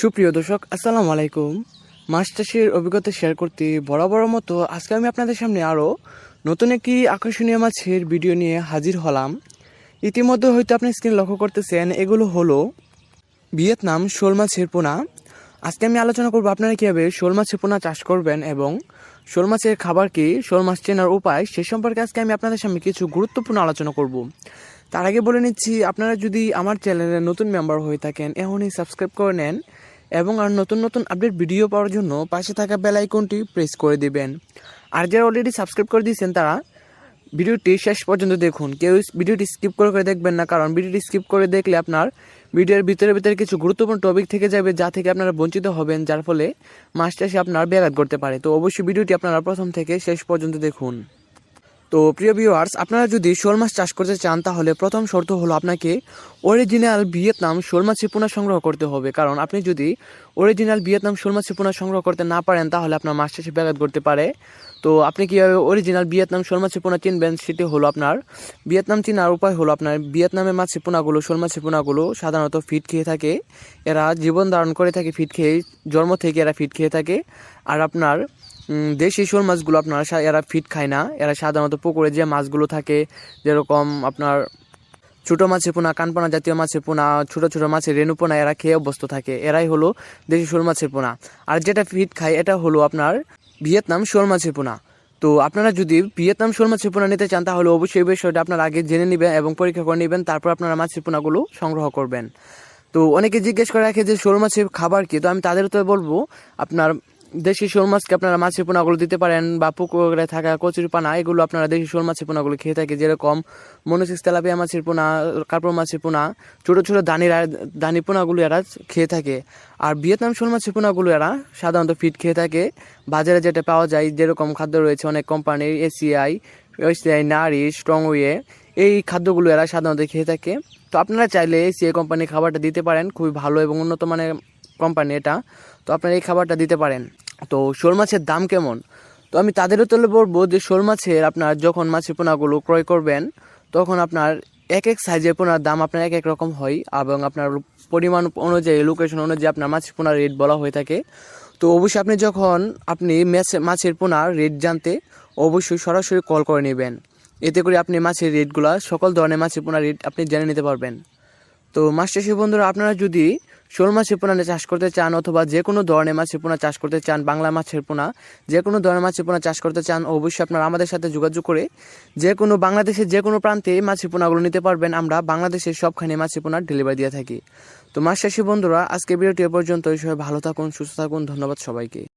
সুপ্রিয় দর্শক, আসসালামু আলাইকুম। মাছ চাষের অভিজ্ঞতা শেয়ার করতে বরাবর মতো আজকে আমি আপনাদের সামনে আরও নতুন একটি আকর্ষণীয় মাছের ভিডিও নিয়ে হাজির হলাম। ইতিমধ্যে হয়তো আপনি স্ক্রিন লক্ষ্য করতেছেন, এগুলো হলো ভিয়েতনাম শোল মাছের পোনা। আজকে আমি আলোচনা করব আপনারা কীভাবে শোল মাছের পোনা চাষ করবেন এবং শোল মাছের খাবার কি, শোল মাছ চেনার উপায়, সে সম্পর্কে আজকে আমি আপনাদের সামনে কিছু গুরুত্বপূর্ণ আলোচনা করব। তার আগে বলে নিচ্ছি, আপনারা যদি আমার চ্যানেলে নতুন মেম্বার হয়ে থাকেন, এখনই সাবস্ক্রাইব করে নেন। এবং আর নতুন নতুন আপডেট ভিডিও পাওয়ার জন্য পাশে থাকা বেল আইকনটি প্রেস করে দিবেন। আর যারা অলরেডি সাবস্ক্রাইব করে দিয়েছেন তারা ভিডিওটি শেষ পর্যন্ত দেখুন। কেউ ভিডিওটি স্কিপ করে করে দেখবেন না, কারণ ভিডিওটি স্কিপ করে দেখলে আপনার ভিডিওর ভিতরে ভিতরে কিছু গুরুত্বপূর্ণ টপিক থেকে যাবে যা থেকে আপনারা বঞ্চিত হবেন, যার ফলে মাস চাষে আপনার ব্যাঘাত করতে পারে। তো অবশ্যই ভিডিওটি আপনারা প্রথম থেকে শেষ পর্যন্ত দেখুন। তো প্রিয় ভিউয়ার্স আপনারা যদি শোল মাছ চাষ করতে চান, তাহলে প্রথম শর্ত হলো আপনাকে অরিজিনাল ভিয়েতনাম শোল মাছের পোনা সংগ্রহ করতে হবে। কারণ আপনি যদি অরিজিনাল ভিয়েতনাম শোল মাছের পোনা সংগ্রহ করতে না পারেন, তাহলে আপনার মাছ চাষে ব্যাঘাত করতে পারে। তো আপনি কীভাবে অরিজিনাল ভিয়েতনাম শোল মাছের পোনা চিনবেন সেটি হলো আপনার ভিয়েতনাম চিনার উপায় হলো আপনার ভিয়েতনামের মাছের পোনাগুলো, শোল মাছের পোনাগুলো সাধারণত ফিট খেয়ে থাকে। এরা জীবন ধারণ করে থাকে, ফিট খেয়ে, জন্ম থেকে এরা ফিট খেয়ে থাকে। আর আপনার দেশি শোল মাছগুলো আপনারা এরা ফিট খায় না। এরা সাধারণত পুকুরে যে মাছগুলো থাকে, যেরকম আপনার ছোটো মাছের পোনা, কানপোনা জাতীয় মাছের পোনা, ছোটো ছোটো মাছের রেণু পোনা, এরা খেয়ে অভ্যস্ত থাকে। এরাই হলো দেশি শোল মাছের পোনা। আর যেটা ফিট খায়, এটা হলো আপনার ভিয়েতনাম শোল মাছের পোনা। তো আপনারা যদি ভিয়েতনাম শোল মাছের পোনা নিতে চান, তাহলে অবশ্যই বিষয়টা আপনারা আগে জেনে নেবেন এবং পরীক্ষা করে নেবেন, তারপর আপনারা মাছের পোনাগুলো সংগ্রহ করবেন। তো অনেকে জিজ্ঞেস করে রাখে যে শোল মাছের খাবার কি? তো আমি তাদের তো বলব, আপনার দেশি শোল মাছকে আপনারা মাছের পোনাগুলো দিতে পারেন বা পুকুরে থাকা কচুরি পানা, এগুলো আপনারা দেশি শোল মাছের পোনাগুলো খেয়ে থাকে যেরকম মনোসিক্স তেলাপিয়া মাছের পোনা কার্পর মাছের পোনা, ছোটো ছোটো দানির দানি পোনাগুলো এরা খেয়ে থাকে। আর ভিয়েতনাম শোল মাছের পোনাগুলো এরা সাধারণত ফিট খেয়ে থাকে। বাজারে যেটা পাওয়া যায়, যেরকম খাদ্য রয়েছে অনেক কোম্পানির, এসিআই এসিআই, নারি স্ট্রং ওয়ে এই খাদ্যগুলো এরা সাধারণত খেয়ে থাকে। তো আপনারা চাইলে এসিআই কোম্পানির খাবারটা দিতে পারেন, খুবই ভালো এবং উন্নত মানের কোম্পানি এটা। তো আপনারা এই খাবারটা দিতে পারেন। তো শোল মাছের দাম কেমন? তো আমি তাদেরও তলে বলব যে শোল মাছের আপনার যখন মাছের পোনাগুলো ক্রয় করবেন, তখন আপনার এক এক সাইজের পোনার দাম আপনার এক এক রকম হয় এবং আপনার পরিমাণ অনুযায়ী লোকেশন অনুযায়ী আপনার মাছের পোনার রেট বলা হয়ে থাকে। তো অবশ্যই আপনি যখন আপনি মাছে- মাছের পোনার রেট জানতে, অবশ্যই সরাসরি কল করে নেবেন। এতে করে আপনি মাছের রেটগুলো সকল ধরনের মাছের পোনার রেট আপনি জেনে নিতে পারবেন। তো মাছ চাষি বন্ধুরা, আপনারা যদি শোল মাছের পোনা চাষ করতে চান অথবা যে কোনো ধরনের মাছের পোনা চাষ করতে চান, বাংলা মাছের পোনা, যে কোনো ধরনের মাছের পোনা চাষ করতে চান, অবশ্যই আপনারা আমাদের সাথে যোগাযোগ করে যে কোনো বাংলাদেশের যে কোনো প্রান্তে মাছের পোনাগুলো নিতে পারবেন। আমরা বাংলাদেশের সবখানে মাছের পোনার ডেলিভারি দিয়ে থাকি। তো মাছ চাষি বন্ধুরা আজকে ভিডিওটি এ পর্যন্ত সবাই ভালো থাকুন, সুস্থ থাকুন। ধন্যবাদ সবাইকে।